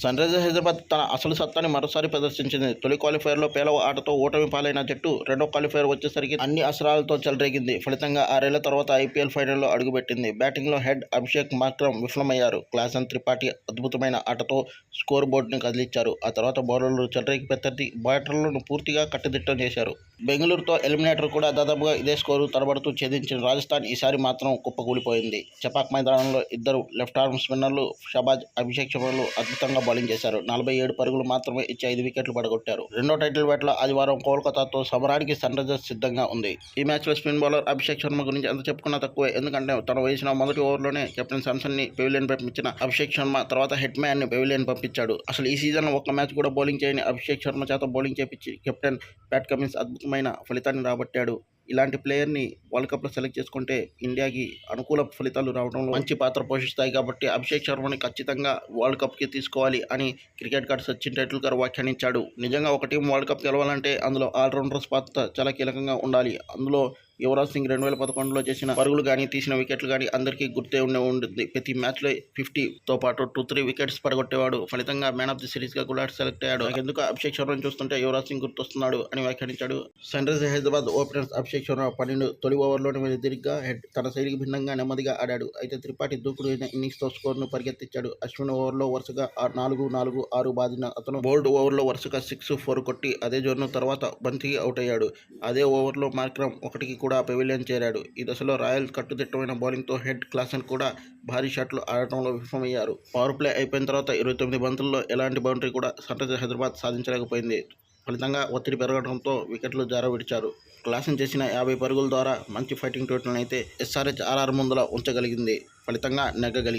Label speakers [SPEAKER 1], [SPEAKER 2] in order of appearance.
[SPEAKER 1] Sun Risers Hyderabad తన అసలు సత్తాని మరోసారి ప్రదర్శించింది. తొలి క్వాలిఫైర్లో పేలవ ఆటతో ఓటమి పాలైన జట్టు రెండో క్వాలిఫైర్ వచ్చేసరికి అన్ని అసరాలతో చెలరేగింది. ఫలితంగా ఆరేళ్ళ తర్వాత ఐపీఎల్ ఫైనల్లో అడుగుపెట్టింది. బ్యాటింగ్లో హెడ్ అభిషేక్ మాత్రం విఫలమయ్యారు. క్లాసన్ త్రిపాఠి అద్భుతమైన ఆటతో స్కోర్ బోర్డుని కదిలించారు ఆ తర్వాత బౌలర్లు చెలరేగి పెద్దది బ్యాటర్లను పూర్తిగా కట్టుదిట్టం చేశారు. బెంగళూరుతో ఎలిమినేటర్ కూడా దాదాపుగా ఇదే స్కోరు తడబడుతూ ఛేదించిన రాజస్థాన్ ఈసారి మాత్రం కుప్పకూలిపోయింది. చపాక్ మైదానంలో ఇద్దరు లెఫ్ట్ ఆర్మ్ స్పిన్నర్లు షబాజ్ అభిషేక్ చమర్లు అద్భుతంగా బౌలింగ్ చేశారు. నలభై ఏడు పరుగులు మాత్రమే ఇచ్చి ఐదు వికెట్లు పడగొట్టారు. రెండో టైటిల్ వేటలో ఆదివారం కోల్కతాతో సమరానికి సన్ రైజర్స్ సిద్ధంగా ఉంది. ఈ మ్యాచ్లో స్పిన్ బౌలర్ అభిషేక్ శర్మ గురించి ఎంత చెప్పుకున్నా తక్కువే. ఎందుకంటే తన వేసిన మొదటి ఓవర్లోనే కెప్టెన్ శాంసన్ని పెవిలియన్ పంపించిన అభిషేక్ శర్మ తర్వాత హెడ్ మ్యాన్ని పెవిలియన్ పంపించాడు. అసలు ఈ సీజన్ ఒక్క మ్యాచ్ కూడా బౌలింగ్ చేయని అభిషేక్ శర్మ చేత బౌలింగ్ చేపించి కెప్టెన్ ప్యాట్ కమిన్స్ అద్భుతమైన ఫలితాన్ని రాబట్టాడు. ఇలాంటి ప్లేయర్ని వరల్డ్ కప్లో సెలెక్ట్ చేసుకుంటే ఇండియాకి అనుకూల ఫలితాలు రావడంలో మంచి పాత్ర పోషిస్తాయి కాబట్టి అభిషేక్ శర్మని ఖచ్చితంగా వరల్డ్ కప్కి తీసుకోవాలి అని క్రికెట్ గార్డ్ సచిన్ టెండూల్కర్ వ్యాఖ్యానించాడు. నిజంగా ఒక టీం వరల్డ్ కప్ గెలవాలంటే అందులో ఆల్రౌండర్స్ పాత్ర చాలా కీలకంగా ఉండాలి. అందులో యువరాజ్ సింగ్ రెండు వేల పదకొండులో చేసిన పరుగులు కానీ తీసిన వికెట్లు కానీ అందరికీ గుర్తే ఉండే ఉంటుంది ప్రతి మ్యాచ్లో ఫిఫ్టీతో పాటు టూ త్రీ వికెట్స్ పడగొట్టేవాడు. ఫలితంగా మ్యాన్ ఆఫ్ ది సిరీస్గా కూడా సెలెక్ట్ అయ్యాడు. ఎందుకు అభిషేక్ శర్మను చూస్తుంటే యువరాజ్ సింగ్ గుర్తొస్తున్నాడు అని వ్యాఖ్యానించాడు. Sunrisers Hyderabad openers Abhishek Sharma పన్నెండు తొలి ఓవర్లోనే వెనుదిరిగ్గా హెడ్ తన శైలికి భిన్నంగా నెమ్మదిగా ఆడాడు. అయితే త్రిపాఠి దూకుడు ఇన్నింగ్స్తో స్కోర్ను పరిగెత్తించాడు. అశ్విన్ ఓవర్లో వరుసగా నాలుగు నాలుగు ఆరు బాదిన అతను బోల్డ్ ఓవర్లో వరుసగా సిక్స్ ఫోర్ కొట్టి అదే జోన్ను తర్వాత బంతికి అవుట్ అయ్యాడు. అదే ఓవర్లో మార్క్రమ్ ఒకటికి కూడా పెవిలియన్ చేరాడు. ఈ దశలో రాయల్ కట్టుదిట్టమైన బౌలింగ్తో హెడ్ క్లాసన్ కూడా భారీ షాట్లు ఆడటంలో విఫలమయ్యారు. పవర్ ప్లే అయిపోయిన తర్వాత ఇరవై తొమ్మిది బంతుల్లో ఎలాంటి బౌండరీ కూడా సన్రైజర్స్ హైదరాబాద్ సాధించలేకపోయింది. ఫలితంగా ఒత్తిడి పెరగడంతో వికెట్లు జార విడిచారు క్లాసన్ చేసిన యాభై పరుగుల ద్వారా మంచి ఫైటింగ్ టోటల్ అయితే ఎస్ఆర్హెచ్ ఆర్ఆర్ ముందల ఉంచగలిగింది. ఫలితంగా నెగ్గగలిగింది.